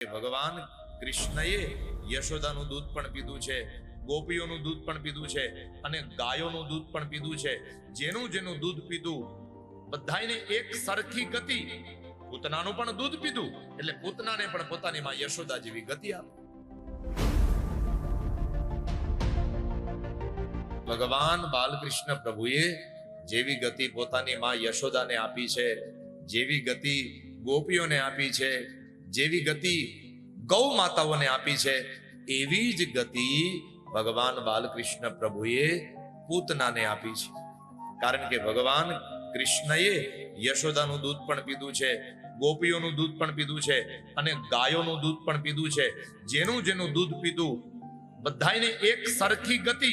ભગવાન કૃષ્ણએ યશોદાનું દૂધ પણ પીધું છે, ગોપીઓનું દૂધ પણ પીધું છે અને ગાયોનું દૂધ પણ પીધું છે. જેનું જેનું દૂધ પીધું બધાને એક સરખી ગતિ. પૂતનાનું પણ દૂધ પીધું, એટલે પૂતનાને પણ પોતાની માં યશોદા જેવી ગતિ આપી. ભગવાન બાલકૃષ્ણ પ્રભુએ જેવી ગતિ પોતાની માં યશોદાને આપી છે, જેવી ગતિ ગોપીઓને આપી છે જેવી ગતિ ગૌ માતાઓને આપી છે, એવી જ ગતિ ભગવાન બાલકૃષ્ણ પ્રભુએ પૂતનાને આપી છે. કારણ કે ભગવાન કૃષ્ણએ યશોદાનું દૂધ પણ પીધું છે, ગોપીઓનું દૂધ પણ પીધું છે અને ગાયોનું દૂધ પણ પીધું છે. જેનું જેનું દૂધ પીધું, બધાયને એક સરખી ગતિ.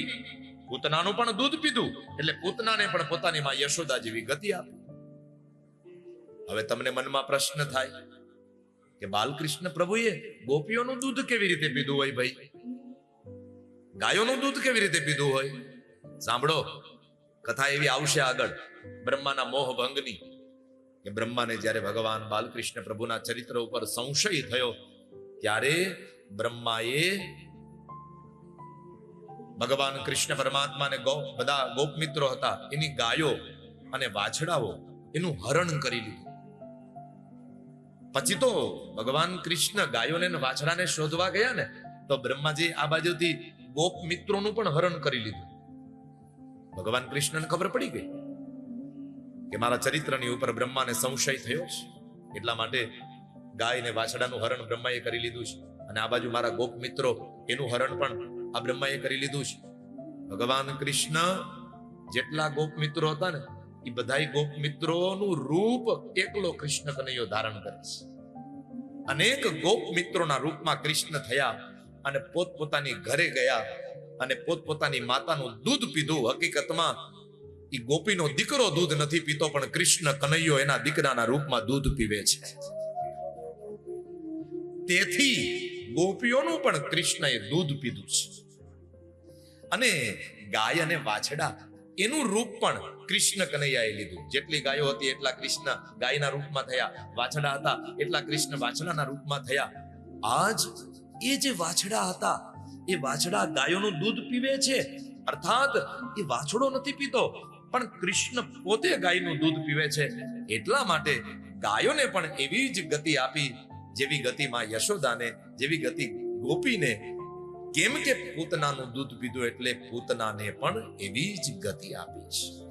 પૂતનાનું પણ દૂધ પીધું, એટલે પૂતનાને પણ પોતાની માં યશોદા જેવી ગતિ આપી. હવે તમને મનમાં પ્રશ્ન થાય કે બાલકૃષ્ણ પ્રભુએ ગોપીઓનું દૂધ કેવી રીતે પીધું હોય ભાઈ? ગાયોનું દૂધ કેવી રીતે પીધું હોય? સાંભળો, કથા એવી આવશે આગળ, બ્રહ્માના મોહ ભંગની, કે બ્રહ્માને જ્યારે ભગવાન બાલકૃષ્ણ પ્રભુના ચરિત્ર ઉપર સંશય થયો, ત્યારે બ્રહ્માએ ભગવાન કૃષ્ણ પરમાત્માને ગૌ, બધા ગોપ મિત્રો હતા, એની ગાયો અને વાછડાઓ એનું હરણ કરી લીધું. પછી તો ભગવાન કૃષ્ણ ગાયોને વાછડાને શોધવા ગયા ને, તો બ્રહ્માજી આ બાજુથી ગોપ મિત્રોનું પણ હરણ કરી લીધું. ભગવાન કૃષ્ણને ખબર પડી ગઈ કે મારા ચરિત્રની ઉપર બ્રહ્માને સંશય થયો છે. એટલા માટે ગાય ને વાછડાનું હરણ બ્રહ્માએ કરી લીધું છે. અને આ બાજુ મારા ગોપ મિત્રો, એનું હરણ પણ આ બ્રહ્માએ કરી લીધું છે. ભગવાન કૃષ્ણ જેટલા ગોપ મિત્રો હતા ને એ બધા ગોપ મિત્રોનું રૂપ એકલો કૃષ્ણ કનૈયો ધારણ કરે છે. અનેક ગોપ મિત્રોના રૂપમાં કૃષ્ણ થયા અને પોતપોતાની ઘરે ગયા અને પોતપોતાની માતાનું દૂધ પીધું. હકીકતમાં એ ગોપીનો દીકરો દૂધ નથી પીતો, પણ કૃષ્ણ કનૈયો એના દીકરાના રૂપમાં દૂધ પીવે છે. તેથી ગોપીઓનું પણ કૃષ્ણએ દૂધ પીધું છે. અને ગાય અને વાછડા એનું રૂપ પણ કૃષ્ણ કનૈયાએ લીધું. જેટલી ગાયો હતી એટલા કૃષ્ણ ગાયના રૂપમાં થયા. વાછડા હતા એટલા કૃષ્ણ વાછડાના રૂપમાં થયા. આજ એ જે વાછડા હતા, એ વાછડા ગાયોનું દૂધ પીવે છે. અર્થાત એ વાછડો નથી પીતો, પણ કૃષ્ણ પોતે ગાયનું દૂધ પીવે છે. એટલા માટે ગાયોને પણ એવી જ ગતિ આપી, જેવી ગતિમાં યશોદાને, જેવી ગતિ ગોપીને, કેમ કે પૂતનાનું દૂધ પીધું એટલે પૂતનાને પણ એવી જ ગતિ આપી છે.